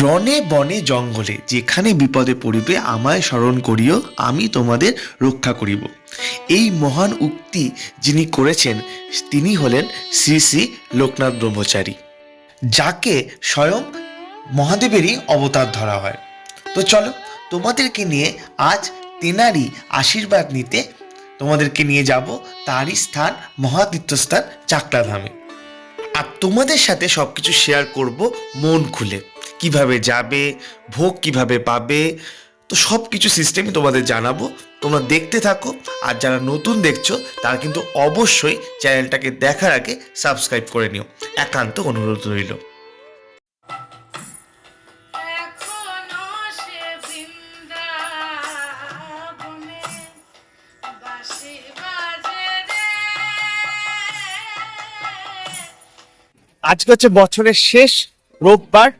রনে বনে জঙ্গলে, যেখানে বিপদে পড়িবে আমায় স্মরণ করিও, আমি তোমাদের রক্ষা করিব। এই মহান উক্তি যিনি করেছেন, তিনি হলেন শ্রী শ্রী লোকনাথ ব্রহ্মচারী, যাকে স্বয়ং মহাদেবেরই অবতার ধরা হয়। তো চলো, তোমাদেরকে নিয়ে আজ তেনারই আশীর্বাদ নিতে তোমাদেরকে নিয়ে যাব, তারই স্থান মহাতীর্থস্থান চাকলাধামে আর তোমাদের সাথে সব কিছু শেয়ার করব মন খুলে। কীভাবে যাবে ভোগ কীভাবে পাবে তো সব কিছু সিস্টেমই তোমাদের জানাব। তোমরা দেখতে থাকো আর যারা নতুন দেখছ তারা কিন্তু অবশ্যই চ্যানেলটাকে দেখার আগে সাবস্ক্রাইব করে নিও। একান্ত অনুরোধ রইল। আজকে হচ্ছে বছরের শেষ রোববার।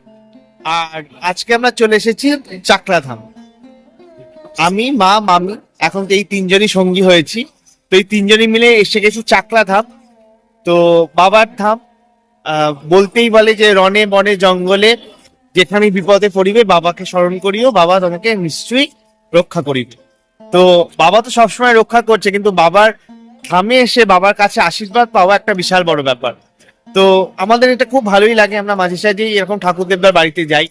আর আজকে আমরা চলে এসেছি চাকরাধাম। আমি, মা, মামি, এখন তো এই তিনজনই সঙ্গী হয়েছি। তো এই তিনজনই মিলে এসে গেছি চাকরাধাম। তো বাবার ধাম বলতেই বলে যে রনে বনে জঙ্গলে যেখানে বিপদে পড়িবে বাবাকে স্মরণ করিও, বাবা তোমাকে নিশ্চয়ই রক্ষা করিবে। তো বাবা তো সবসময় রক্ষা করছে, কিন্তু বাবার ধামে এসে বাবার কাছে আশীর্বাদ পাওয়া একটা বিশাল বড় ব্যাপার। তো আমাদের এটা খুব ভালোই লাগে, আমরা মাঝে সাঝেই এরকম ঠাকুর দেবদার বাড়িতে যাই।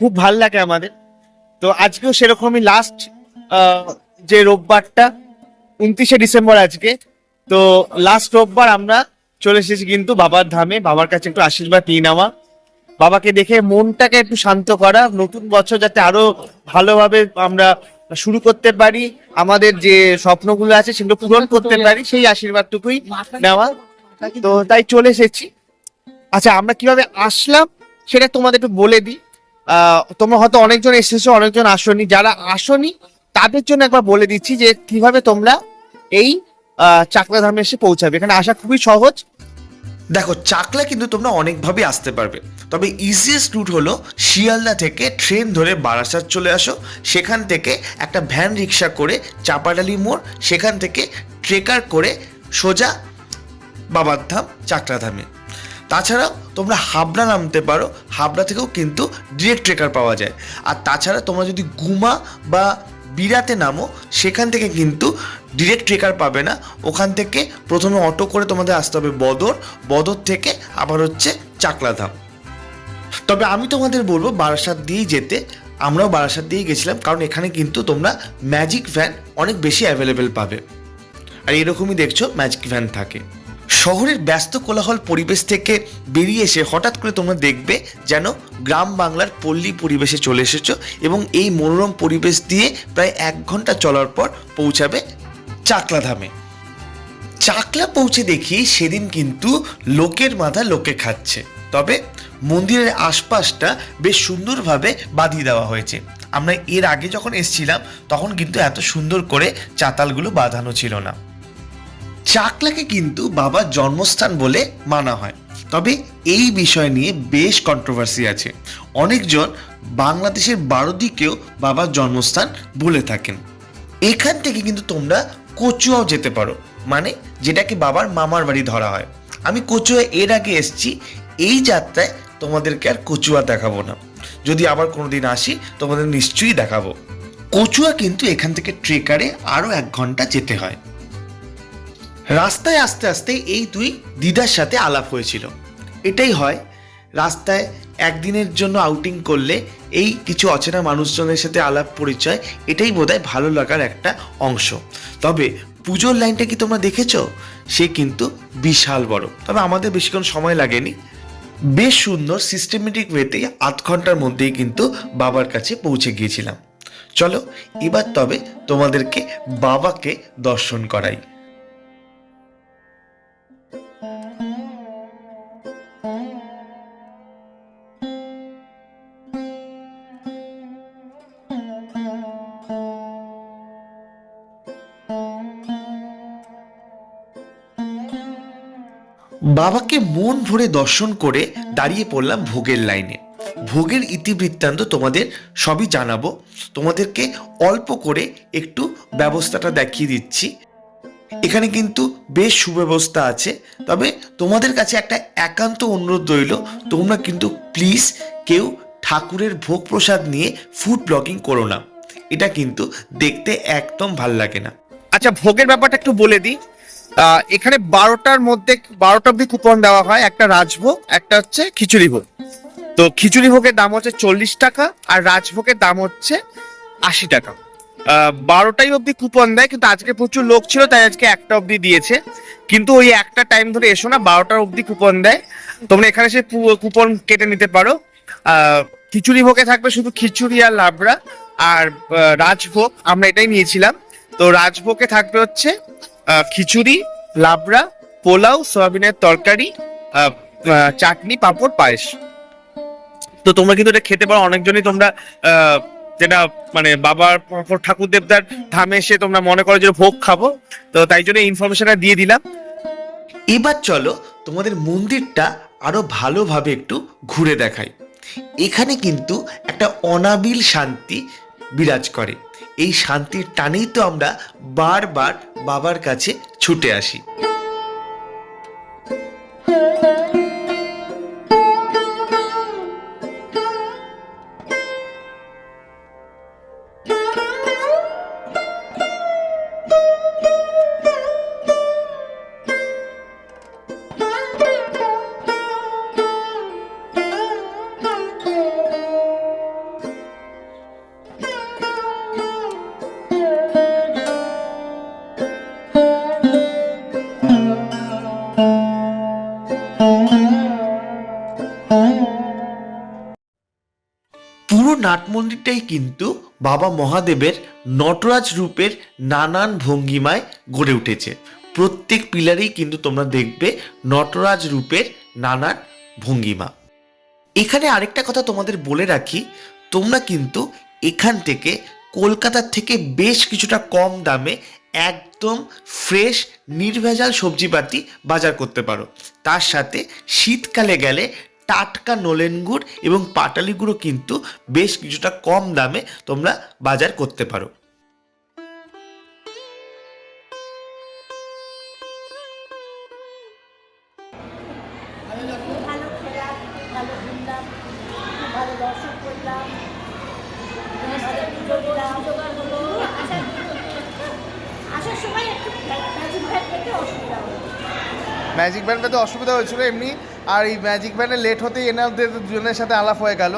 খুব ভালো লাগে আমাদের। তো আজকেও সেরকমই লাস্ট যে রোববারটা, উনত্রিশে ডিসেম্বর আজকে। তো লাস্ট রোববার আমরা চলে এসেছি কিন্তু বাবার ধামে। বাবার কাছে একটু আশীর্বাদ নিয়ে নেওয়া। বাবাকে দেখে মনটাকে একটু শান্ত করা। নতুন বছর যাতে আরও ভালোভাবে আমরা শুরু করতে পারি। আমাদের যে স্বপ্নগুলো আছে সেগুলো পূরণ করতে পারি। সেই আশীর্বাদটুকুই নেওয়া। তো তাই চলে এসেছি। আচ্ছা আমরা কীভাবে আসলাম সেটা তোমাদের একটু বলে দিই। তোমরা হয়তো অনেকজন এসেছ অনেকজন আসনি। যারা আসনি তাদের জন্য একবার বলে দিচ্ছি যে কীভাবে তোমরা এই আহ, চাকলাধামে এসে পৌঁছাবে। এখানে আসা খুবই সহজ। দেখো চাকলা কিন্তু তোমরা অনেকভাবে আসতে পারবে। তবে ইজিয়েস্ট রুট হলো শিয়ালদা থেকে ট্রেন ধরে বারাসাত চলে আসো। সেখান থেকে একটা ভ্যান রিক্সা করে চাপাডালি মোড় সেখান থেকে ট্রেকার করে সোজা বাবার ধাম চাকরাধামে। তাছাড়াও তোমরা হাবড়া নামতে পারো। হাবড়া থেকেও কিন্তু ডিরেক্ট ট্রেকার পাওয়া যায়। আর তাছাড়া তোমরা যদি গুমা বা বিরাতে নামো, সেখান থেকে কিন্তু ডিরেক্ট ট্রেকার পাবে না। ওখান থেকে প্রথমে অটো করে তোমাদের আসতে হবে বদর। বদর থেকে আবার হচ্ছে চাকলাধাম তবে আমি তোমাদের বলব, বারাসাত দিয়েই যেতে। আমরাও বারাসাত দিয়েই গেছিলাম, কারণ এখানে কিন্তু তোমরা ম্যাজিক ভ্যান অনেক বেশি অ্যাভেলেবেল পাবে। আর এরকমই দেখছ ম্যাজিক ভ্যান থাকে। শহরের ব্যস্ত কোলাহল পরিবেশ থেকে বেরিয়ে এসে হঠাৎ করে তোমরা দেখবে যেন গ্রাম বাংলার পল্লী পরিবেশে চলে এসেছ এবং এই মনোরম পরিবেশ দিয়ে প্রায় এক ঘণ্টা চলার পর পৌঁছাবে চাকলাধামে। চাকলা পৌঁছে দেখি সেদিন কিন্তু লোকের মাথা লোকে খাচ্ছে। তবে মন্দিরের আশপাশটা বেশ সুন্দরভাবে বাঁধিয়ে দেওয়া হয়েছে। আমরা এর আগে যখন এসছিলাম, তখন কিন্তু এত সুন্দর করে চাতালগুলো বাঁধানো ছিল না। চাকলাকে কিন্তু বাবার জন্মস্থান বলে মানা হয়। তবে এই বিষয় নিয়ে বেশ কন্ট্রোভার্সি আছে। অনেকজন বাংলাদেশের বারো দিকেও বাবার জন্মস্থান বলে থাকেন। এখান থেকে কিন্তু তোমরা কচুয়াও যেতে পারো। মানে যেটাকে বাবার মামার বাড়ি ধরা হয়। আমি কচুয়া এর আগে এসছি, এই যাত্রায় তোমাদেরকে আর কচুয়া দেখাবো না। যদি আবার কোনোদিন আসি, তোমাদের নিশ্চয়ই দেখাবো। কচুয়া কিন্তু এখান থেকে ট্রেকারে আরও এক ঘণ্টা যেতে হয়। রাস্তায় আস্তে আস্তে এই দুই দিদার সাথে আলাপ হয়েছিল। এটাই হয়, রাস্তায় একদিনের জন্য আউটিং করলে এই কিছু অচেনা মানুষজনের সাথে আলাপ পরিচয়, এটাই বোধহয় ভালো লাগার একটা অংশ। তবে পুজোর লাইনটা কি তোমরা দেখেছ? সে কিন্তু বিশাল বড়। তবে আমাদের বেশিক্ষণ সময় লাগেনি। বেশ সুন্দর সিস্টেমেটিক ওয়েতে আধ ঘণ্টার মধ্যেই কিন্তু বাবার কাছে পৌঁছে গিয়েছিলাম। চলো, এবার তবে তোমাদেরকে বাবাকে দর্শন করাই। বাবাকে মন ভরে দর্শন করে দাঁড়িয়ে পড়লাম ভোগের লাইনে। ভোগের ইতিবৃত্তান্ত তোমাদের সবই জানাব। তোমাদেরকে অল্প করে একটু ব্যবস্থাটা দেখিয়ে দিচ্ছি। এখানে কিন্তু বেশ সুব্যবস্থা আছে, তবে তোমাদের কাছে একটা একান্ত অনুরোধ রইল, তোমরা কিন্তু প্লিজ কেউ ঠাকুরের ভোগ প্রসাদ নিয়ে ফুড ব্লগিং করো না। এটা কিন্তু দেখতে একদম ভালো লাগে না। আচ্ছা ভোগের ব্যাপারটা একটু বলে দিই। এখানে বারোটার মধ্যে, বারোটা অব্দি কুপন দেওয়া হয়। একটা রাজভোগ, একটা হচ্ছে খিচুড়ি ভোগ। তো খিচুড়ি ভোগের দাম হচ্ছে চল্লিশ টাকা আর রাজভোগের দাম হচ্ছে আশি টাকা। বারোটাই অব্দি কুপন দেয়, কিন্তু আজকে প্রচুর লোক ছিল, তাই আজকে একটা অব্দি দিয়েছে। কিন্তু ওই একটা টাইম ধরে এসো না, বারোটার অব্দি কুপন দেয়। তোমরা এখানে সে কুপন কেটে নিতে পারো। খিচুড়ি ভোগে থাকবে শুধু খিচুড়ি আর লাবড়া আর রাজভোগ। আমরা এটাই নিয়েছিলাম। তো রাজভোগে থাকবে হচ্ছে খিচুড়ি, লাবড়া, পোলাও, সয়াবিনের তরকারি চাটনি, পাঁপড়, পায়েস। তো তোমরা কিন্তু এটা খেতে পারো, অনেকজনই তোমরা যেটা মানে বাবার ঠাকুর দেবদার ধামে এসে তোমরা মনে করো যে ভোগ খাব। তো তাই জন্য ইনফরমেশনটা দিয়ে দিলাম। এবার চলো তোমাদের মন্দিরটা আরও ভালোভাবে একটু ঘুরে দেখাই। এখানে কিন্তু একটা অনাবিল শান্তি বিরাজ করে। এই শান্তির টানেই তো আমরা বারবার বাবার কাছে ছুটে আসি। নাট মন্দিরটাই কিন্তু বাবা মহাদেবের নটরাজ রূপের নানান ভঙ্গিমায় গড়ে উঠেছে। প্রত্যেক পিলারেই কিন্তু তোমরা দেখবে নটরাজ রূপের নানান ভঙ্গিমা। এখানে আরেকটা কথা তোমাদের বলে রাখি, তোমরা কিন্তু এখান থেকে কলকাতার থেকে বেশ কিছুটা কম দামে একদম ফ্রেশ, নির্ভেজাল সবজিপাতি বাজার করতে পারো। তার সাথে শীতকালে গেলে টাটকা নলেন গুড় এবং পাটালি গুঁড়ো কিন্তু বেশ কিছুটা কম দামে তোমরা বাজার করতে পারো। ম্যাজিক ভ্যান পেতে অসুবিধা হয়েছিল এমনি আর এই ম্যাজিক ভ্যানে লেট হতেই এনাদের দুজনের সাথে আলাপ হয়ে গেল।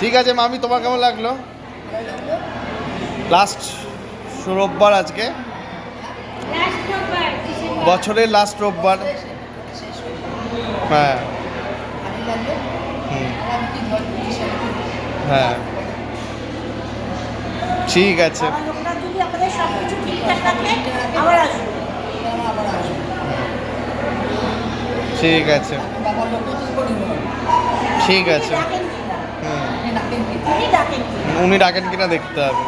ঠিক আছে মামি তোমার কেমন লাগল? লাস্ট রোববার আজকে। বছরের লাস্ট রোববার। হ্যাঁ। হ্যাঁ ঠিক আছে আবার লোকরা যদি আমাদের সব কিছু ঠিকঠাক থাকে আবার আছে ঠিক আছে। ঠিক আছে। উনি ডাকেন কিনা দেখতে হবে।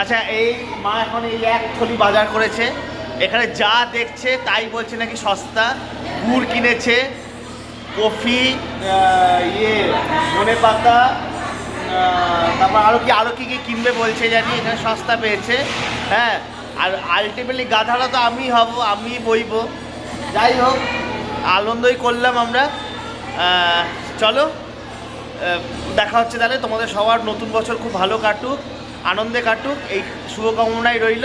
আচ্ছা এই মা এখন এই এক থলি বাজার করেছে। এখানে যা দেখছে তাই বলছে নাকি সস্তা। গুড় কিনেছে কফি ইয়ে ধনে পাতা তারপর আরও কি আরও কী কী কিনবে বলছে জানি এখানে সস্তা পেয়েছে। হ্যাঁ আর আলটিমেটলি গাধাটা তো আমি হব আমি বইবো। যাই হোক, আনন্দই করলাম আমরা। চলো দেখা হচ্ছে তাহলে। তোমাদের সবার নতুন বছর খুব ভালো কাটুক, আনন্দে কাটুক, এই শুভকামনাই রইল।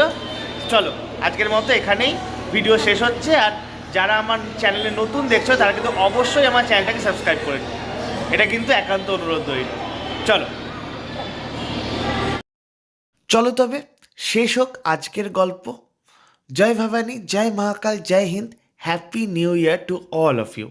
চলো, আজকের মতো এখানেই ভিডিও শেষ হচ্ছে। আর যারা আমার চ্যানেলে নতুন দেখছ, তারা কিন্তু অবশ্যই আমার চ্যানেলটাকে সাবস্ক্রাইব করে এটা কিন্তু একান্ত অনুরোধ রইল। চলো। চলো তবে, শেষ হোক আজকের গল্প। জয় ভবানী, জয় মহাকাল, জয় Hind happy new year to all of you